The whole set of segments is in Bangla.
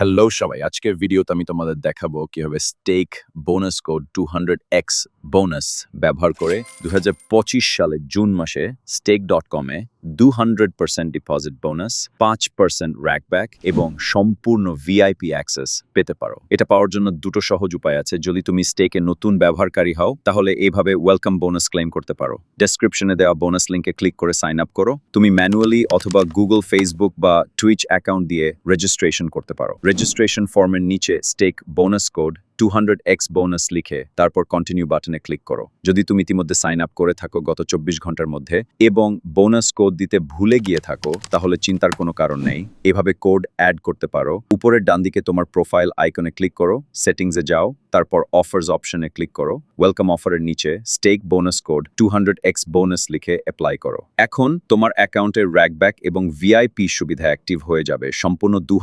হ্যালো সবাই, আজকের ভিডিওতে আমি তোমাদের দেখাবো কীভাবে Stake bonus code two hundred x bonus ব্যবহার করে দুহাজার পঁচিশ সালের জুন মাসে স্টেক ডট কমে দু হান্ড্রেড পার্সেন্ট ডিপোজিট বোনাস, পাঁচ পার্সেন্ট র্যাকব্যাক এবং সম্পূর্ণ ভিআইপি অ্যাক্সেস পেতে পারো। এটা পাওয়ার জন্য দুটো সহজ উপায় আছে। যদি তুমি স্টেকে নতুন ব্যবহারকারী হও, তাহলে এইভাবে ওয়েলকাম বোনাস ক্লেম করতে পারো। ডেসক্রিপশনে দেওয়া বোনাস লিঙ্কে ক্লিক করে সাইন আপ করো। তুমি ম্যানুয়ালি অথবা গুগল ফেসবুক বা টুইচ অ্যাকাউন্ট দিয়ে রেজিস্ট্রেশন করতে পারো। রেজিস্ট্রেশন ফর্মের নিচে Stake bonus code two x bonus লিখে তারপর কন্টিনিউ বাটনে ক্লিক করো। যদি তুমি ইতিমধ্যে সাইন আপ করে থাকো গত চব্বিশ ঘণ্টার মধ্যে এবং বোনাস কোড দিতে ভুলে গিয়ে থাকো, তাহলে চিন্তার কোনো কারণ নেই। এভাবে কোড অ্যাড করতে পারো। উপরের ডান দিকে তোমার প্রোফাইল আইকনে ক্লিক করো সেটিংসে যাও, তারপর অফার্স অপশনে ক্লিক করো ওয়েলকাম অফারের নিচে Stake bonus code two x bonus লিখে অ্যাপ্লাই করো। এখন তোমার অ্যাকাউন্টের র্যাকব্যাক এবং ভিআইপি সুবিধা অ্যাক্টিভ হয়ে যাবে। সম্পূর্ণ দু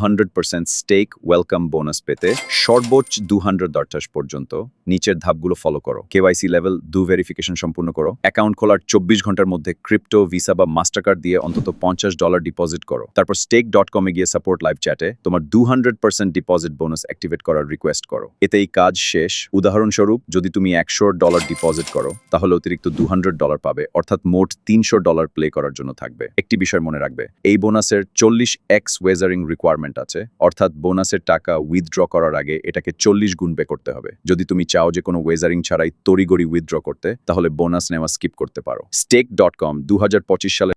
স্টেক ওয়েলকাম বোনাস পেতে সর্বোচ্চ দু হান্ড্রেড দরটাস পর্যন্ত, নিচের ধাপগুলো ফলো করো। কেওয়াইসি লেভেল দু ভেরিফিকেশন সম্পূর্ণ করো। অ্যাকাউন্ট খোলার চব্বিশ ঘণ্টার মধ্যে ক্রিপ্টো ভিসা বা মাস্টার কার্ড দিয়ে অন্তত পঞ্চাশ ডলার ডিপোজিট করো। তারপর স্টেক ডট কমে গিয়ে সাপোর্ট লাইভ চ্যাটে তোমার দু hundred percent deposit bonus activate করার রিকোয়েস্ট করো। এতেই কাজ শেষ। উদাহরণস্বরূপ, যদি তুমি একশো ডলার ডিপোজিট করো, তাহলে অতিরিক্ত দু ডলার পাবে, অর্থাৎ মোট তিনশো ডলার প্লে করার জন্য থাকবে। একটি বিষয় মনে রাখবে, এই বোনাসের চল্লিশ এক্স ওয়েজারিং রিকোয়ারমেন্ট আছে, অর্থাৎ বোনাসের টাকা উইথড্র করার আগে এটাকে চল্লিশ গুণ পে করতে হবে। যদি তুমি চাও যে কোনো ওয়েজারিং ছাড়াই তড়িগড়ি উইথড্র করতে, তাহলে বোনাস নেওয়া স্কিপ করতে পারো। স্টেক ডট কম দু হাজার পঁচিশ সালে